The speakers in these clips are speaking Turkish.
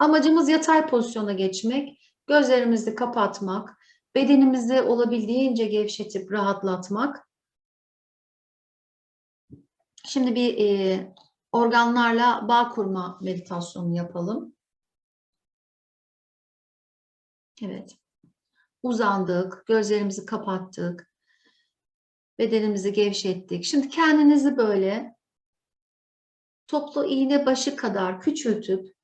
Amacımız yatay pozisyona geçmek, gözlerimizi kapatmak, bedenimizi olabildiğince gevşetip rahatlatmak. Şimdi bir e, organlarla bağ kurma meditasyonu yapalım. Evet. Uzandık, gözlerimizi kapattık, bedenimizi gevşettik. Şimdi kendinizi böyle toplu iğne başı kadar küçültüp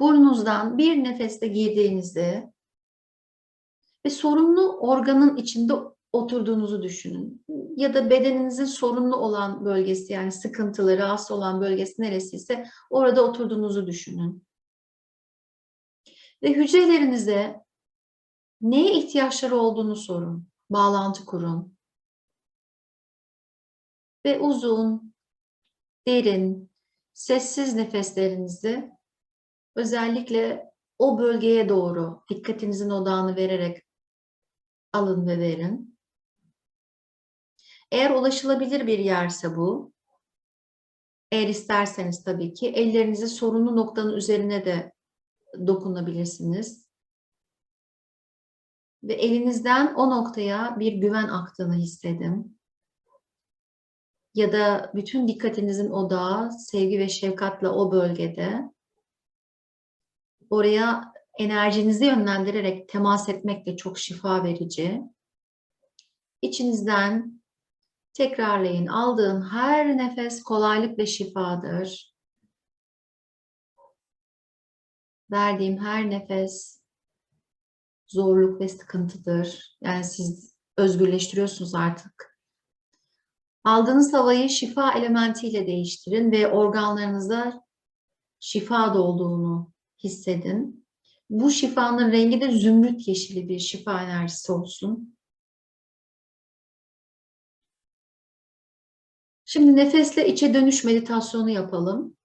burnunuzdan bir nefeste girdiğinizde ve sorunlu organın içinde oturduğunuzu düşünün. Ya da bedeninizin sorunlu olan bölgesi yani sıkıntılı, rahatsız olan bölgesi neresiyse orada oturduğunuzu düşünün. Ve hücrelerinize neye ihtiyaçları olduğunu sorun. Bağlantı kurun. Ve uzun, derin, sessiz nefeslerinizi özellikle o bölgeye doğru dikkatinizin odağını vererek alın ve verin. Eğer ulaşılabilir bir yerse bu, eğer isterseniz tabii ki ellerinizi sorunlu noktanın üzerine de dokunabilirsiniz. Ve elinizden o noktaya bir güven aktığını hissedin. Ya da bütün dikkatinizin odağı sevgi ve şefkatle o bölgede. Oraya enerjinizi yönlendirerek temas etmek de çok şifa verici. İçinizden tekrarlayın. Aldığın her nefes kolaylık ve şifadır. Verdiğim her nefes zorluk ve sıkıntıdır. Yani siz özgürleştiriyorsunuz artık. Aldığınız havayı şifa elementiyle değiştirin ve organlarınızda şifa dolduğunu hissedin. Bu şifanın rengi de zümrüt yeşili bir şifa enerjisi olsun. Şimdi nefesle içe dönüş meditasyonu yapalım.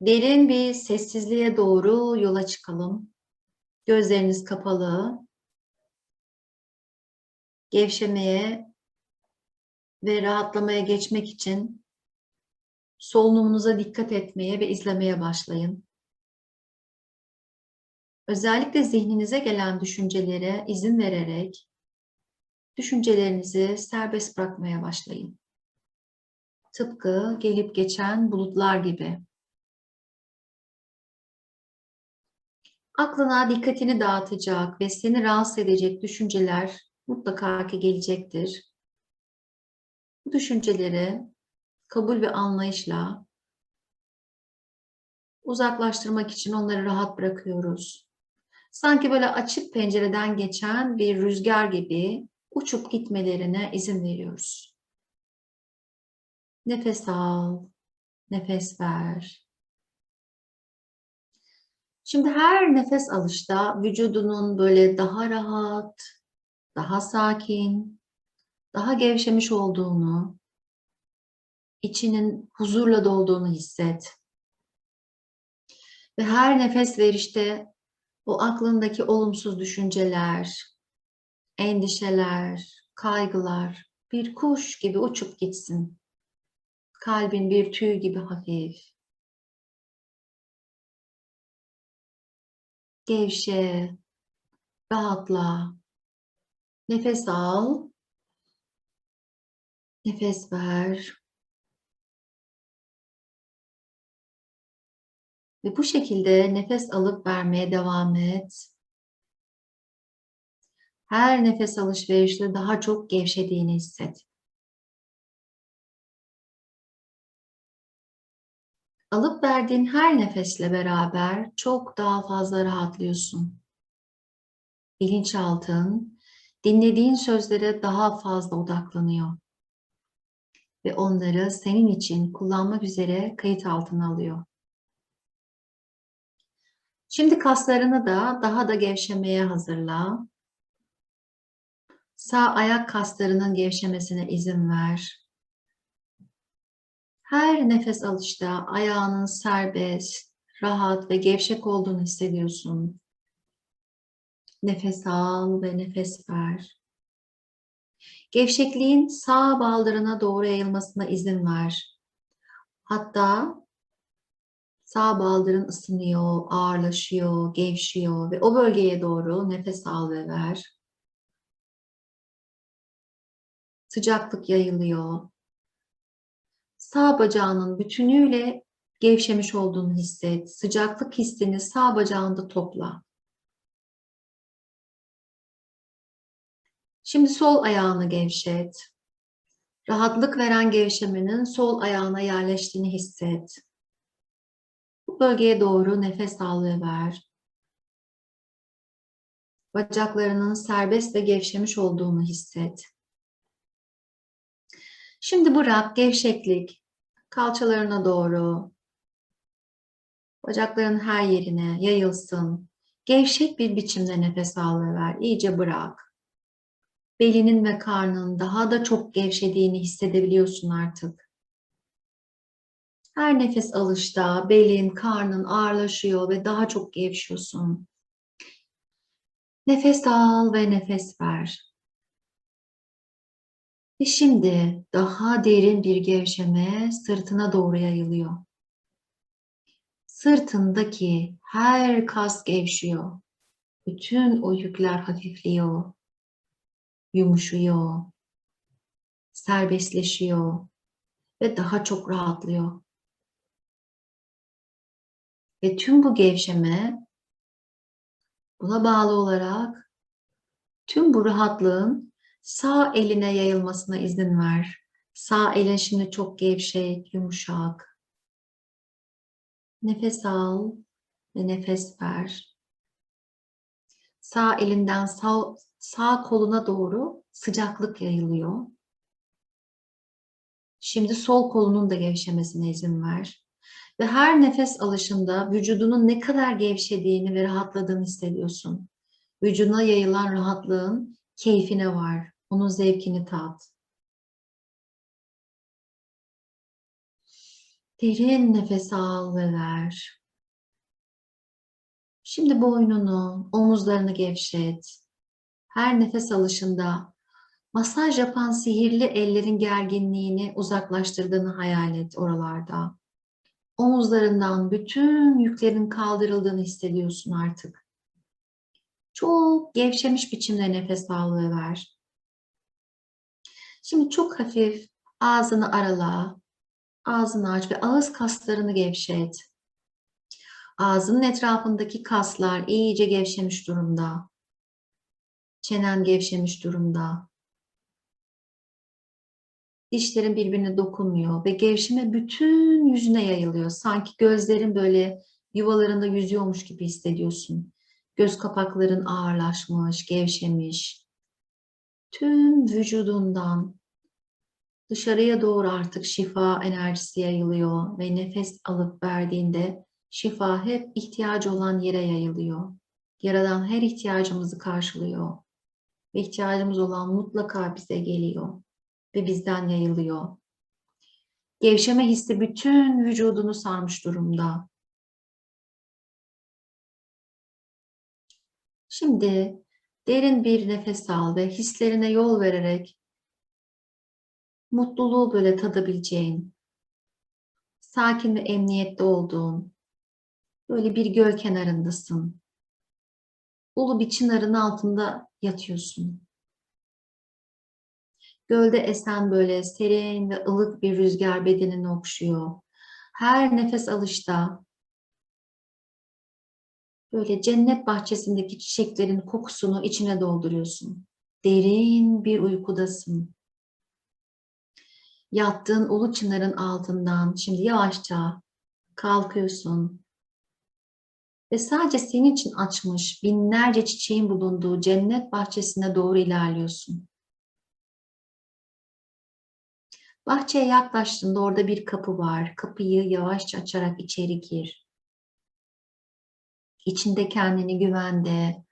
Derin bir sessizliğe doğru yola çıkalım. Gözleriniz kapalı. Gevşemeye ve rahatlamaya geçmek için solunumunuza dikkat etmeye ve izlemeye başlayın. Özellikle zihninize gelen düşüncelere izin vererek düşüncelerinizi serbest bırakmaya başlayın. Tıpkı gelip geçen bulutlar gibi. Aklına dikkatini dağıtacak ve seni rahatsız edecek düşünceler mutlaka ki gelecektir. Bu düşünceleri kabul ve anlayışla uzaklaştırmak için onları rahat bırakıyoruz. Sanki böyle açık pencereden geçen bir rüzgar gibi uçup gitmelerine izin veriyoruz. Nefes al, nefes ver. Şimdi her nefes alışta vücudunun böyle daha rahat, daha sakin, daha gevşemiş olduğunu, içinin huzurla dolduğunu hisset. Ve her nefes verişte o aklındaki olumsuz düşünceler, endişeler, kaygılar bir kuş gibi uçup gitsin. Kalbin bir tüy gibi hafif. Gevşe, rahatla. Nefes al. Nefes ver. Ve bu şekilde nefes alıp vermeye devam et. Her nefes alışverişte daha çok gevşediğini hisset. Alıp verdiğin her nefesle beraber çok daha fazla rahatlıyorsun. Bilinçaltın dinlediğin sözlere daha fazla odaklanıyor. Ve onları senin için kullanmak üzere kayıt altına alıyor. Şimdi kaslarını da daha da gevşemeye hazırla. Sağ ayak kaslarının gevşemesine izin ver. Her nefes alışta ayağının serbest, rahat ve gevşek olduğunu hissediyorsun. Nefes al ve nefes ver. Gevşekliğin sağ baldırına doğru yayılmasına izin ver. Hatta Sağ baldırın ısınıyor, ağırlaşıyor, gevşiyor ve o bölgeye doğru nefes al ve ver. Sıcaklık yayılıyor. Sağ bacağının bütünüyle gevşemiş olduğunu hisset. Sıcaklık hissini sağ bacağında topla. Şimdi sol ayağını gevşet. Rahatlık veren gevşemenin sol ayağına yerleştiğini hisset. Bölgeye doğru nefes al ve ver. Bacaklarının serbest ve gevşemiş olduğunu hisset. Şimdi bırak gevşeklik kalçalarına doğru, bacakların her yerine yayılsın. Gevşek bir biçimde nefes al ve ver. İyice bırak. Belinin ve karnın daha da çok gevşediğini hissedebiliyorsun artık. Her nefes alışta belin, karnın ağırlaşıyor ve daha çok gevşiyorsun. Nefes al ve nefes ver. Ve şimdi daha derin bir gevşeme sırtına doğru yayılıyor. Sırtındaki her kas gevşiyor. Bütün o yükler hafifliyor. Yumuşuyor. Serbestleşiyor ve daha çok rahatlıyor. Ve tüm bu gevşeme buna bağlı olarak tüm bu rahatlığın sağ eline yayılmasına izin ver. Sağ elin şimdi çok gevşek, yumuşak. Nefes al ve nefes ver. Sağ elinden sağ, sağ koluna doğru sıcaklık yayılıyor. Şimdi sol kolunun da gevşemesine izin ver. Ve her nefes alışında vücudunun ne kadar gevşediğini ve rahatladığını hissediyorsun. Vücuduna yayılan rahatlığın keyfine var. Onun zevkini tat. Derin nefes al ve ver. Şimdi boynunu, omuzlarını gevşet. Her nefes alışında masaj yapan sihirli ellerin gerginliğini uzaklaştırdığını hayal et oralarda. Omuzlarından bütün yüklerin kaldırıldığını hissediyorsun artık. Çok gevşemiş biçimde nefes al ve ver. Şimdi çok hafif ağzını arala, ağzını aç ve ağız kaslarını gevşet. Ağzının etrafındaki kaslar iyice gevşemiş durumda. Çenen gevşemiş durumda. Dişlerin birbirine dokunmuyor ve gevşeme bütün yüzüne yayılıyor. Sanki gözlerin böyle yuvalarında yüzüyormuş gibi hissediyorsun. Göz kapakların ağırlaşmış, gevşemiş. Tüm vücudundan dışarıya doğru artık şifa enerjisi yayılıyor ve nefes alıp verdiğinde şifa hep ihtiyacı olan yere yayılıyor. Yaradan her ihtiyacımızı karşılıyor. Ve ihtiyacımız olan mutlaka bize geliyor ve bizden yayılıyor. Gevşeme hissi bütün vücudunu sarmış durumda. Şimdi derin bir nefes al ve hislerine yol vererek mutluluğu böyle tadabileceğin, sakin ve emniyette olduğun, böyle bir göl kenarındasın. Ulu bir çınarın altında yatıyorsun. Gölde esen böyle serin ve ılık bir rüzgar bedenini okşuyor. Her nefes alışta böyle cennet bahçesindeki çiçeklerin kokusunu içine dolduruyorsun. Derin bir uykudasın. Yattığın ulu çınarın altından şimdi yavaşça kalkıyorsun. Ve sadece senin için açmış binlerce çiçeğin bulunduğu cennet bahçesine doğru ilerliyorsun. Bahçeye yaklaştığında orada bir kapı var. Kapıyı yavaşça açarak içeri gir. İçinde kendini güvende,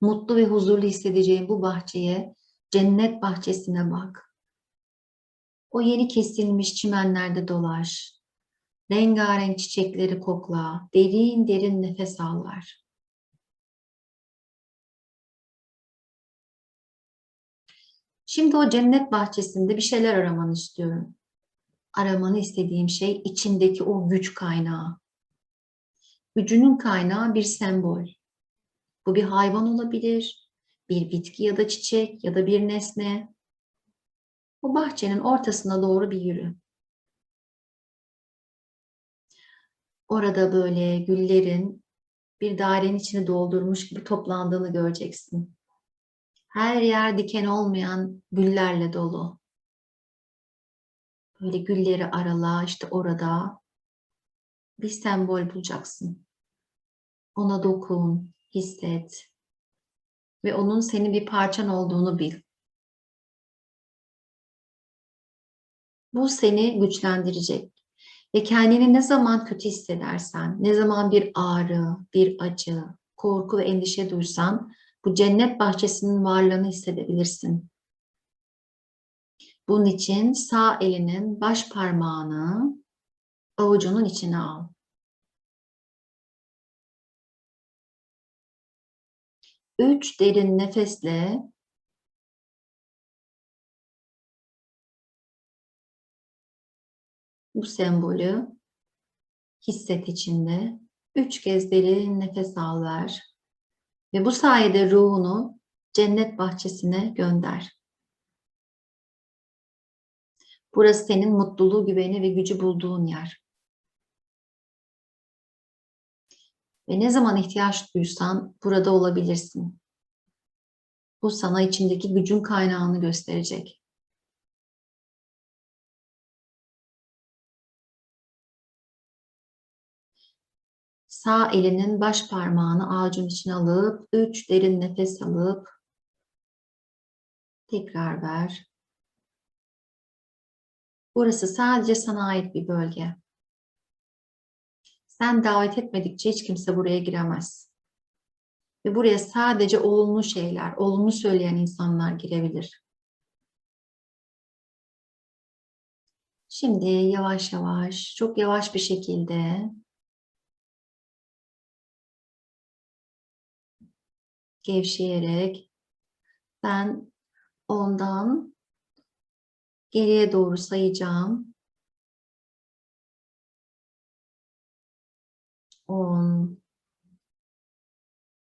mutlu ve huzurlu hissedeceğin bu bahçeye, cennet bahçesine bak. O yeni kesilmiş çimenlerde dolaş. Rengarenk çiçekleri kokla, derin derin nefes al ver. Şimdi o cennet bahçesinde bir şeyler aramanı istiyorum. Aramanı istediğim şey içindeki o güç kaynağı. Gücünün kaynağı bir sembol. Bu bir hayvan olabilir, bir bitki ya da çiçek ya da bir nesne. Bu bahçenin ortasına doğru bir yürü. Orada böyle güllerin bir dairenin içini doldurmuş gibi toplandığını göreceksin. Her yer diken olmayan güllerle dolu. Böyle gülleri arala işte orada bir sembol bulacaksın. Ona dokun, hisset ve onun senin bir parçan olduğunu bil. Bu seni güçlendirecek. Ve kendini ne zaman kötü hissedersen, ne zaman bir ağrı, bir acı, korku ve endişe duysan bu cennet bahçesinin varlığını hissedebilirsin. Bunun için sağ elinin baş parmağını avucunun içine al. Üç derin nefesle bu sembolü hisset içinde. Üç kez derin nefes al ver. Ve bu sayede ruhunu cennet bahçesine gönder. Burası senin mutluluğu, güveni ve gücü bulduğun yer. Ve ne zaman ihtiyaç duysan burada olabilirsin. Bu sana içindeki gücün kaynağını gösterecek. Sağ elinin baş parmağını avucun içine alıp üç derin nefes alıp tekrar ver. Burası sadece sana ait bir bölge. Sen davet etmedikçe hiç kimse buraya giremez. Ve buraya sadece olumlu şeyler, olumlu söyleyen insanlar girebilir. Şimdi yavaş yavaş, çok yavaş bir şekilde gevşeyerek ben ondan geriye doğru sayacağım. 10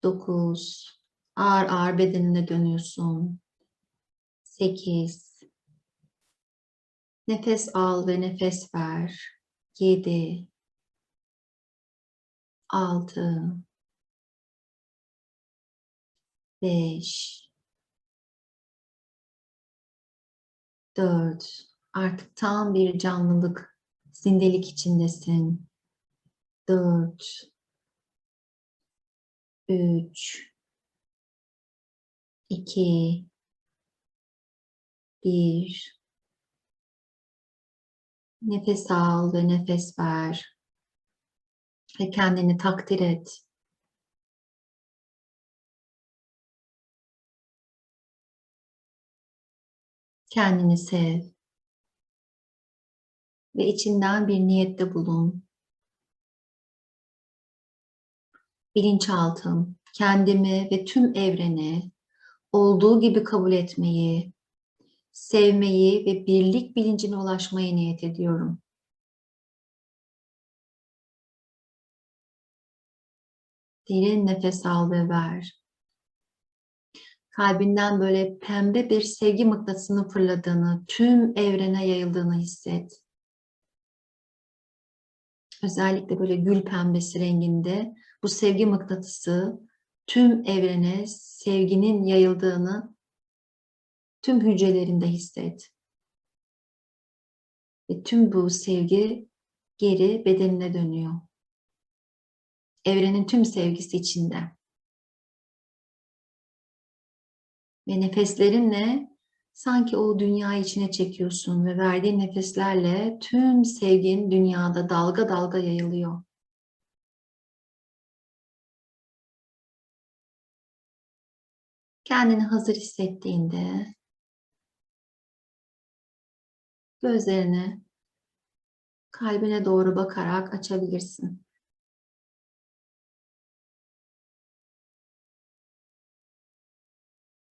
9 ağır ağır bedenine dönüyorsun. 8 Nefes al ve nefes ver. 7 6 5 4 Artık tam bir canlılık, zindelik içindesin. 4 3 2 1 Nefes al ve nefes ver. Ve kendini takdir et. Kendini sev. Ve içinden bir niyette bulun. Bilinçaltım, kendimi ve tüm evreni olduğu gibi kabul etmeyi, sevmeyi ve birlik bilincine ulaşmayı niyet ediyorum. Derin nefes al ve ver kalbinden böyle pembe bir sevgi mıknatısının fırladığını, tüm evrene yayıldığını hisset. Özellikle böyle gül pembesi renginde bu sevgi mıknatısı tüm evrene sevginin yayıldığını tüm hücrelerinde hisset. Ve tüm bu sevgi geri bedenine dönüyor. Evrenin tüm sevgisi içinde. Ve nefeslerinle sanki o dünya içine çekiyorsun ve verdiğin nefeslerle tüm sevgin dünyada dalga dalga yayılıyor. Kendini hazır hissettiğinde gözlerini kalbine doğru bakarak açabilirsin.